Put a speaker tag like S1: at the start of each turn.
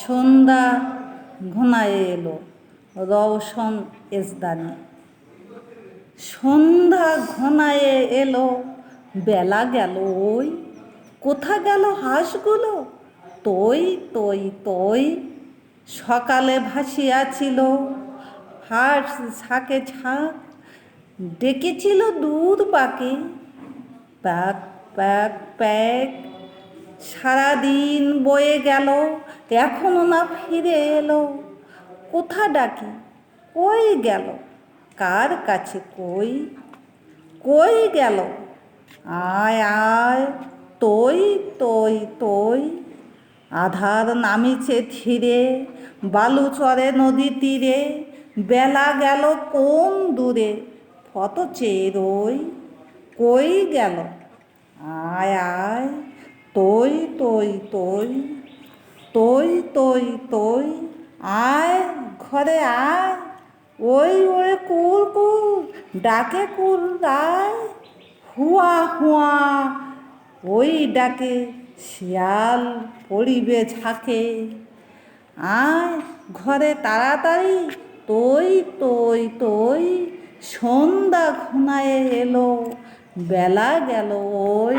S1: সন্ধ্যা ঘনায়ে এলো, রওশন এজদানি। সন্ধ্যা ঘনায়ে এলো, বেলা গেল, ওই কোথা গেল হাঁসগুলো? তই তই তই সকালে ভাসিয়াছিল হাঁস ঝাঁকে ঝাঁক ডেকেছিল দূর পাকে প্যাক প্যাক প্যাক, সারাদিন বয়ে গেল এখনও না ফিরে এলো। কোথা ডাকি? কই গেল? কার কাছে কই? কই গেল? আয় আয়, তই তই তই। আধার নামিছে ধীরে বালুচরে নদী তীরে। বেলা গেল কোন দূরে? ফত চেয়ে রই। কই গেল? আয় আয়, তই তই তই। তই তই তই আয়, ঘরে আয়, ওই ওরে কুল কুল, ডাকে কুল আয় হুয়া হুয়া, ওই ডাকে শিয়াল পড়িবে ঝাঁকে। আয়, ঘরে তাড়াতাড়ি তই তই তই সন্ধ্যা ঘনায়ে এলো, বেলা গেল ওই